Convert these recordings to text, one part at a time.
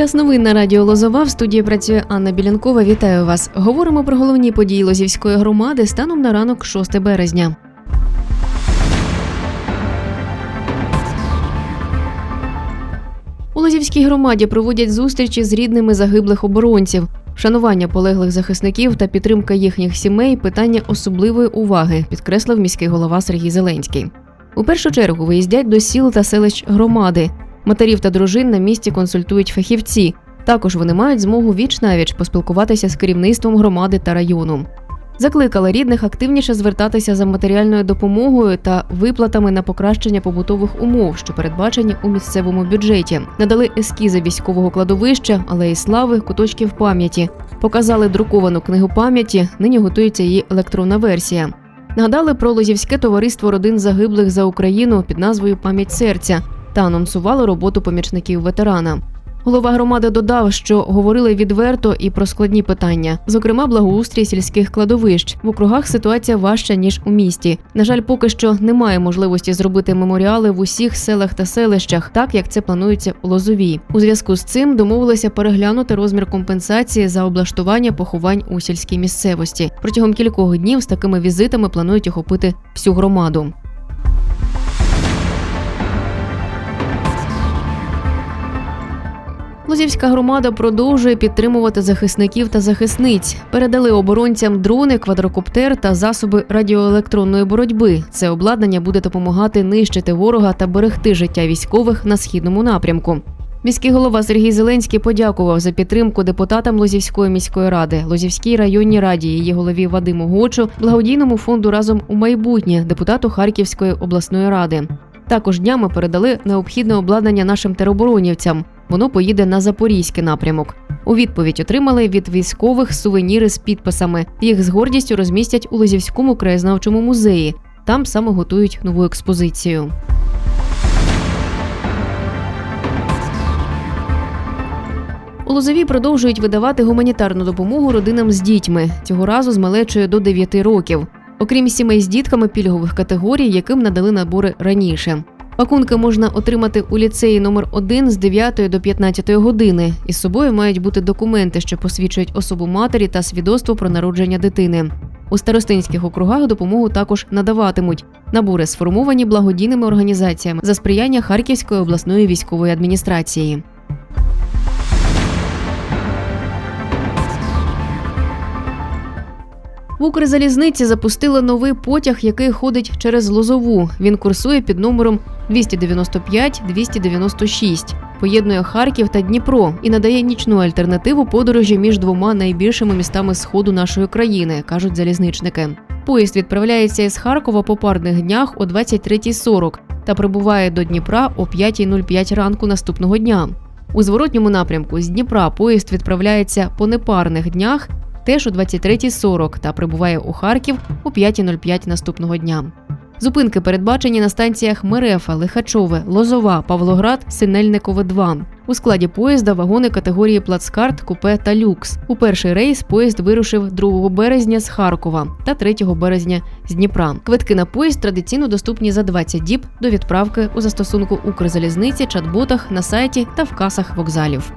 Час новин на радіо Лозова. В студії працює Анна Білянкова. Вітаю вас. Говоримо про головні події Лозівської громади станом на ранок 6 березня. У Лозівській громаді проводять зустрічі з рідними загиблих оборонців. Вшанування полеглих захисників та підтримка їхніх сімей питання особливої уваги, підкреслив міський голова Сергій Зеленський. У першу чергу виїздять до сіл та селищ громади. Матерів та дружин на місці консультують фахівці. Також вони мають змогу віч навіч поспілкуватися з керівництвом громади та району. Закликали рідних активніше звертатися за матеріальною допомогою та виплатами на покращення побутових умов, що передбачені у місцевому бюджеті. Надали ескізи військового кладовища, алеї слави, куточків пам'яті. Показали друковану книгу пам'яті. Нині готується її електронна версія. Нагадали про Лозівське товариство родин загиблих за Україну під назвою Пам'ять серця та анонсували роботу помічників ветерана. Голова громади додав, що говорили відверто і про складні питання, зокрема благоустрій сільських кладовищ. В округах ситуація важча ніж у місті. На жаль, поки що немає можливості зробити меморіали в усіх селах та селищах, так як це планується у Лозовій. У зв'язку з цим домовилися переглянути розмір компенсації за облаштування поховань у сільській місцевості. Протягом кількох днів з такими візитами планують охопити всю громаду. Лозівська громада продовжує підтримувати захисників та захисниць. Передали оборонцям дрони, квадрокоптер та засоби радіоелектронної боротьби. Це обладнання буде допомагати нищити ворога та берегти життя військових на східному напрямку. Міський голова Сергій Зеленський подякував за підтримку депутатам Лозівської міської ради, Лозівській районній раді, її голові Вадиму Гочу, благодійному фонду разом у майбутнє, депутату Харківської обласної ради. Також днями передали необхідне обладнання нашим тероборонівцям. Воно поїде на запорізький напрямок. У відповідь отримали від військових сувеніри з підписами. Їх з гордістю розмістять у Лозівському краєзнавчому музеї. Там саме готують нову експозицію. У Лозові продовжують видавати гуманітарну допомогу родинам з дітьми. Цього разу з малечою до 9 років. Окрім сімей з дітками пільгових категорій, яким надали набори раніше. Пакунки можна отримати у ліцеї номер 1 з 9 до 15 години. Із собою мають бути документи, що посвідчують особу матері та свідоцтво про народження дитини. У старостинських округах допомогу також надаватимуть. Набори сформовані благодійними організаціями за сприяння Харківської обласної військової адміністрації. В Укрзалізниці запустили новий потяг, який ходить через Лозову. Він курсує під номером 295-296. Поєднує Харків та Дніпро і надає нічну альтернативу подорожі між двома найбільшими містами сходу нашої країни, кажуть залізничники. Поїзд відправляється із Харкова по парних днях о 23.40 та прибуває до Дніпра о 5.05 ранку наступного дня. У зворотньому напрямку з Дніпра поїзд відправляється по непарних днях теж о 23.40 та прибуває у Харків о 5.05 наступного дня. Зупинки передбачені на станціях Мерефа, Лихачове, Лозова, Павлоград, Синельникове 2. У складі поїзда вагони категорії плацкарт, купе та люкс. У перший рейс поїзд вирушив 2 березня з Харкова та 3 березня з Дніпра. Квитки на поїзд традиційно доступні за 20 діб до відправки у застосунку Укрзалізниці, чат-ботах, на сайті та в касах вокзалів.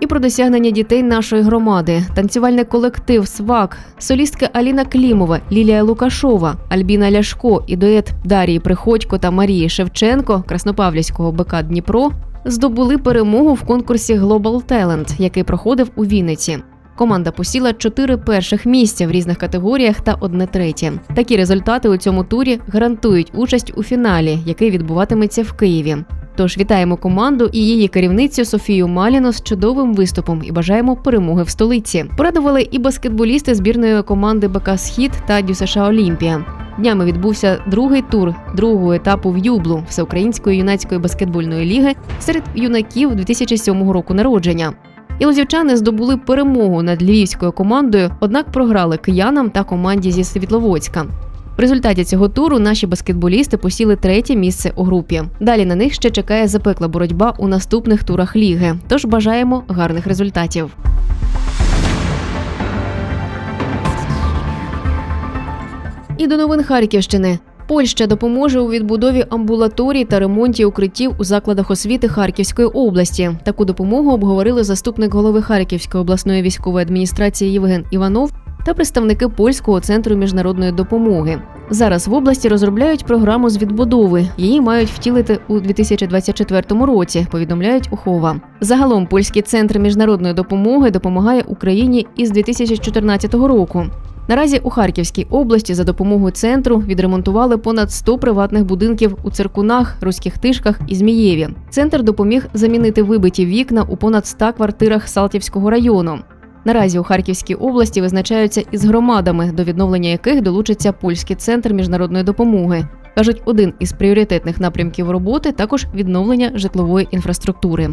І про досягнення дітей нашої громади, танцювальний колектив СВАК, солістки Аліна Клімова, Лілія Лукашова, Альбіна Ляшко і дует Дарії Приходько та Марії Шевченко Краснопавлівського БК Дніпро здобули перемогу в конкурсі Global Talent, який проходив у Вінниці. Команда посіла чотири перших місця в різних категоріях та одне третє. Такі результати у цьому турі гарантують участь у фіналі, який відбуватиметься в Києві. Тож вітаємо команду і її керівницю Софію Маліну з чудовим виступом і бажаємо перемоги в столиці. Порадували і баскетболісти збірної команди БК Схід та ДЮСШ Олімпія. Днями відбувся другий тур другого етапу в Юблу Всеукраїнської юнацької баскетбольної ліги серед юнаків 2007 року народження. І лозівчани здобули перемогу над львівською командою, однак програли киянам та команді зі Світловодська. В результаті цього туру наші баскетболісти посіли третє місце у групі. Далі на них ще чекає запекла боротьба у наступних турах ліги. Тож бажаємо гарних результатів. І до новин Харківщини. Польща допоможе у відбудові амбулаторій та ремонті укриттів у закладах освіти Харківської області. Таку допомогу обговорили заступник голови Харківської обласної військової адміністрації Євген Іванов та представники польського центру міжнародної допомоги. Зараз в області розробляють програму з відбудови. Її мають втілити у 2024 році. Повідомляють Ухова. Загалом польський центр міжнародної допомоги допомагає Україні із 2014 року. Наразі у Харківській області за допомогою центру відремонтували понад 100 приватних будинків у Циркунах, Руських Тишках і Змієві. Центр допоміг замінити вибиті вікна у понад 100 квартирах Салтівського району. Наразі у Харківській області визначаються із громадами, до відновлення яких долучиться польський центр міжнародної допомоги. Кажуть, один із пріоритетних напрямків роботи також відновлення житлової інфраструктури.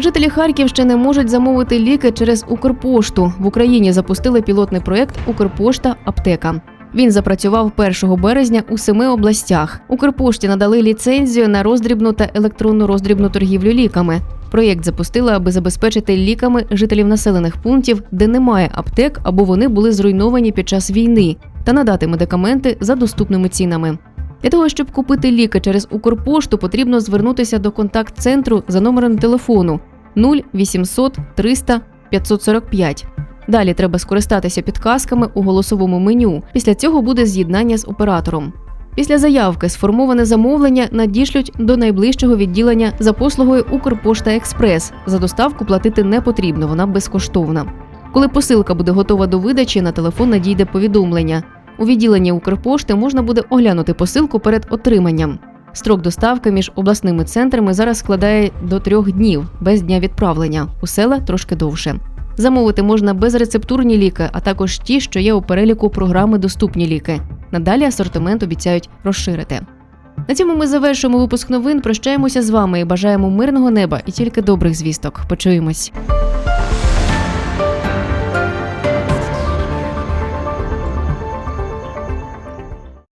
Жителі Харківщини можуть замовити ліки через Укрпошту. В Україні запустили пілотний проєкт Укрпошта Аптека. Він запрацював 1 березня у семи областях. Укрпошті надали ліцензію на роздрібну та електронну роздрібну торгівлю ліками. Проєкт запустили, аби забезпечити ліками жителів населених пунктів, де немає аптек або вони були зруйновані під час війни, та надати медикаменти за доступними цінами. Для того, щоб купити ліки через Укрпошту, потрібно звернутися до контакт-центру за номером телефону 0800 300 545. Далі треба скористатися підказками у голосовому меню. Після цього буде з'єднання з оператором. Після заявки сформоване замовлення надішлють до найближчого відділення за послугою Укрпошта Експрес. За доставку платити не потрібно, вона безкоштовна. Коли посилка буде готова до видачі, на телефон надійде повідомлення. У відділенні Укрпошти можна буде оглянути посилку перед отриманням. Строк доставки між обласними центрами зараз складає до трьох днів без дня відправлення. У села трошки довше. Замовити можна безрецептурні ліки, а також ті, що є у переліку програми Доступні ліки. Надалі асортимент обіцяють розширити. На цьому ми завершуємо випуск новин. Прощаємося з вами і бажаємо мирного неба і тільки добрих звісток. Почуємось.